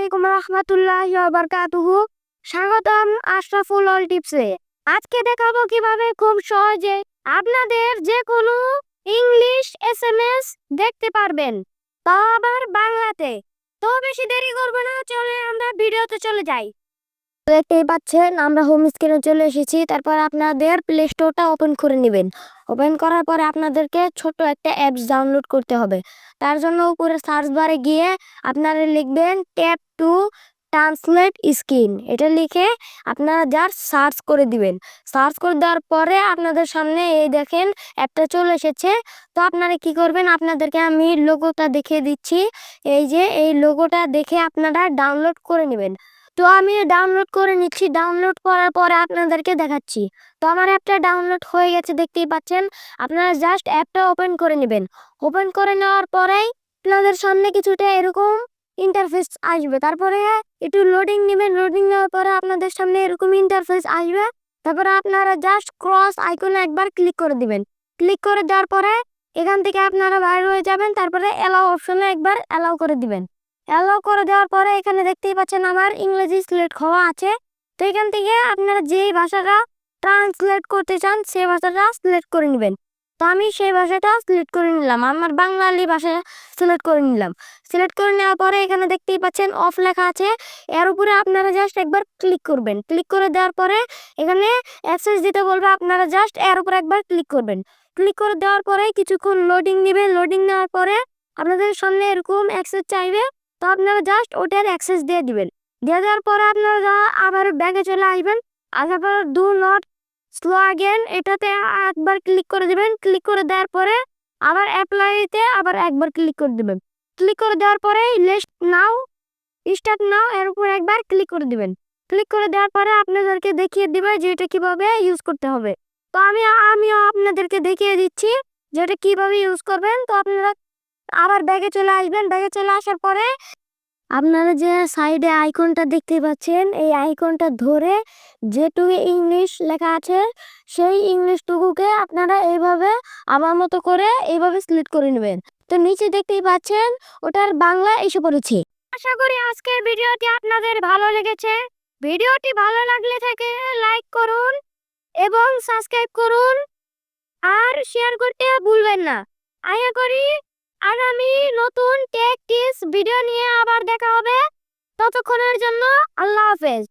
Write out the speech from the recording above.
আলাইকুম রহমতুল্লাহ বারকাতুহু। স্বাগতম আশরাফুল অল টিপসে। আজকে দেখাবো কীভাবে খুব সহজে আপনাদের যে কোনো ইংলিশ এস দেখতে পারবেন। তা আবার বাংলাতে। তো বেশি দেরি করব না চলে আমরা ভিডিওতে চলে যাই। দেখতেই পাচ্ছেন, আমরা হোম স্ক্রিনে চলে এসেছি। তারপর আপনাদের প্লে স্টোরটা ওপেন করে নেবেন। ওপেন করার পরে আপনাদেরকে ছোট একটা অ্যাপস ডাউনলোড করতে হবে। তার জন্য উপরে সার্চ বারে গিয়ে আপনারা লিখবেন ট্যাপ টু ট্রান্সলেট স্ক্রিন এটা লিখে আপনারা জাস্ট সার্চ করে দিবেন। সার্চ করে দেওয়ার পরে আপনাদের সামনে এই দেখেন অ্যাপটা চলে এসেছে। তো আপনারা কি করবেন? আপনাদেরকে আমি লোগোটা দেখিয়ে দিচ্ছি। এই যে, এই লোগোটা দেখে আপনারা ডাউনলোড করে নেবেন। তো আমি ডাউনলোড করে নিচ্ছি। ডাউনলোড করার পরে আপনাদেরকে দেখাচ্ছি। তো আমার অ্যাপটা ডাউনলোড হয়ে গেছে, দেখতেই পাচ্ছেন। আপনারা জাস্ট অ্যাপটা ওপেন করে নেবেন। ওপেন করে নেওয়ার পরেই আপনাদের সামনে কিছুটা এরকম ইন্টারফেস আসবে। তারপরে একটু লোডিং নেবেন। লোডিং নেওয়ার পরে আপনাদের সামনে এরকম ইন্টারফেস আসবে। তারপরে আপনারা জাস্ট ক্রস আইকনে একবার ক্লিক করে দিবেন। ক্লিক করে দেওয়ার পরে এখান থেকে আপনারা বাইরে হয়ে যাবেন। তারপরে অ্যালাউ অপশনে একবার অ্যালাউ করে দিবেন। অ্যালাউ করে দেওয়ার পরে এখানে দেখতেই পাচ্ছেন আমার ইংরেজি সিলেক্ট হওয়া আছে। তো এখান থেকে আপনারা যেই ভাষাটা ট্রান্সলেট করতে চান, সেই ভাষাটা সিলেক্ট করে নেবেন। তো আমি সেই ভাষাটা সিলেক্ট করে নিলাম। আমার বাঙালি ভাষা সিলেক্ট করে নিলাম। সিলেক্ট করে নেওয়ার পরে এখানে দেখতেই পাচ্ছেন অফ লেখা আছে। এর উপরে আপনারা জাস্ট একবার ক্লিক করবেন। ক্লিক করে দেওয়ার পরে এখানে অ্যাক্সেস দিতে বলবে, আপনারা জাস্ট এর উপরে একবার ক্লিক করবেন। ক্লিক করে দেওয়ার পরে কিছুক্ষণ লোডিং নেবে লোডিং নেওয়ার পরে আপনাদের সামনে এরকম অ্যাক্সেস চাইবে। তো আপনারা জাস্ট ওটার অ্যাক্সেস দিয়ে দিবেন। দিয়ে দেওয়ার পরে আপনারা আবার ব্যাগে চলে আসবেন, আসার পর ডু নট স্লো আগেন এটাতে একবার ক্লিক করে দেবেন। ক্লিক করে দেওয়ার পরে আবার অ্যাপ্লাইতে আবার একবার ক্লিক করে দেবেন। ক্লিক করে দেওয়ার পরে লেস্ট নাও স্টার্ট নাও এর উপর একবার ক্লিক করে দিবেন। ক্লিক করে দেওয়ার পরে আপনাদেরকে দেখিয়ে দিবে যে এটা কীভাবে ইউজ করতে হবে। তো আমি, আমিও আপনাদেরকে দেখিয়ে দিচ্ছি যে এটা কীভাবে ইউজ করবেন। তো আপনারা আবার ব্যাগে চলে আসবেন। ব্যাগে চলে আসার পরে আপনারা যে সাইডে আইকনটা দেখতে পাচ্ছেন, এই আইকনটা ধরে যেটুকু ইংলিশ লেখা আছে, সেই ইংলিশটুকুকে আপনারা এইভাবে আমার মতো করে এইভাবে সিলেক্ট করে নেবেন। তো নিচে দেখতেই পাচ্ছেন, ওটার বাংলা এসে পড়েছে। আশা করি আজকের ভিডিওটি আপনাদের ভালো লেগেছে। ভিডিওটি ভালো লাগলে থেকে, লাইক করুন এবং সাবস্ক্রাইব করুন। আর শেয়ার করতে ভুলবেন না। আশা করি আগামী নতুন টিপস ভিডিও নিয়ে আবার দেখা হবে। ততক্ষণের জন্য আল্লাহ হাফেজ।